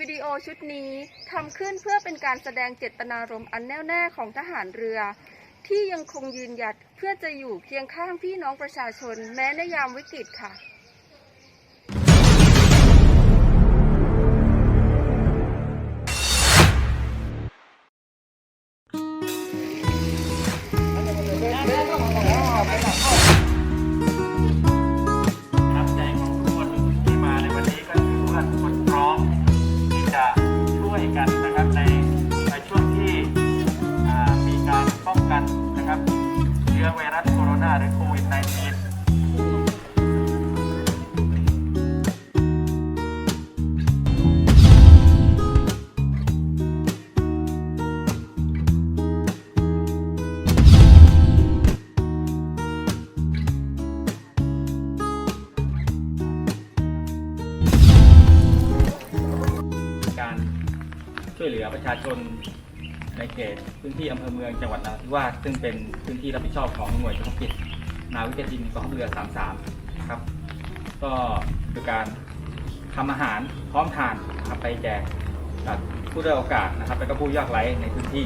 วิดีโอชุดนี้ทำขึ้นเพื่อเป็นการแสดงเจตนารมณ์อันแน่วแน่ของทหารเรือ ที่ยังคงยืนหยัดเพื่อจะอยู่เคียงข้างพี่น้องประชาชนแม้ในยามวิกฤตค่ะ วยเหลือประชาชนในเขตพื้นที่อำเภอเมืองจังหวัดนราธิวาสซึ่งเป็นพื้นที่รับผิดชอบของหน่วยเฉพาะกิจนาวิกโยธินกองทัพเรือ 33 ครับ ก็คือการทำอาหารพร้อมทานนะครับไปแจกกับผู้ได้โอกาสนะครับ และก็ผู้ยากไร้ในพื้นที่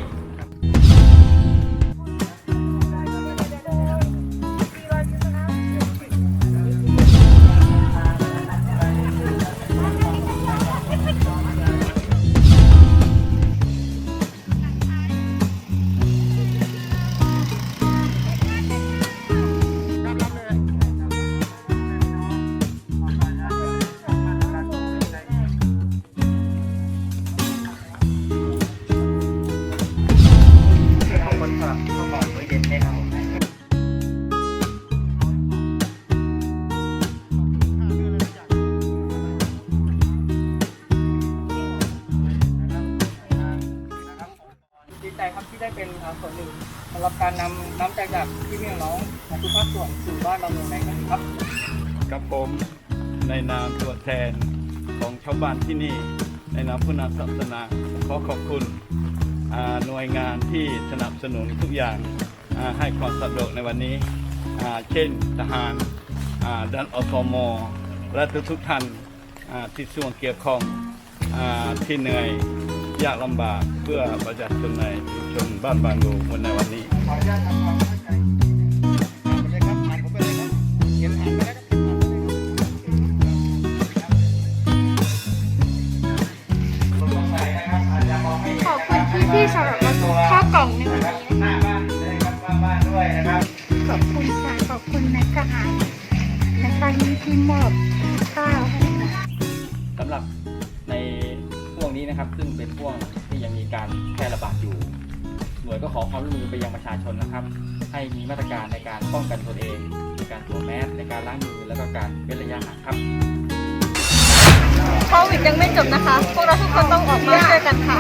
ก่อนมื้อเย็นให้เราดีใจครับที่ได้เป็นส่วนหนึ่งสำหรับการนำน้ำใจจากพี่พี่น้องของทุกภาคส่วนสู่บ้านเราเมืองในครั้งนี้ครับ กับผมในนามตัวแทนของชาวบ้านที่นี่ ในนามผู้นำศาสนาขอขอบคุณหน่วยงานที่สนับสนุนทุกอย่าง ให้ความสะดวกในวันนี้ เช่นทหารด้านอสมและทุกทุกท่านที่ส่วนเกี่ยวข้องอที่เหนื่อยยากลำบากเพื่อประชาชนในชุมชนบ้านบางดูวันในวันนี้ ที่มอบข้าวให้ค่ะสำหรับในช่วงนี้นะครับ ซึ่งเป็นช่วงที่ยังมีการแพร่ระบาดอยู่ หน่วยก็ขอความร่วมมือไปยังประชาชนนะครับ ให้มีมาตรการในการป้องกันตนเองในการสวมแมสในการล้างมือแล้วก็การเว้นระยะห่างครับโควิดยังไม่จบนะคะ พวกเราทุกคนต้องออกมาช่วยกันค่ะ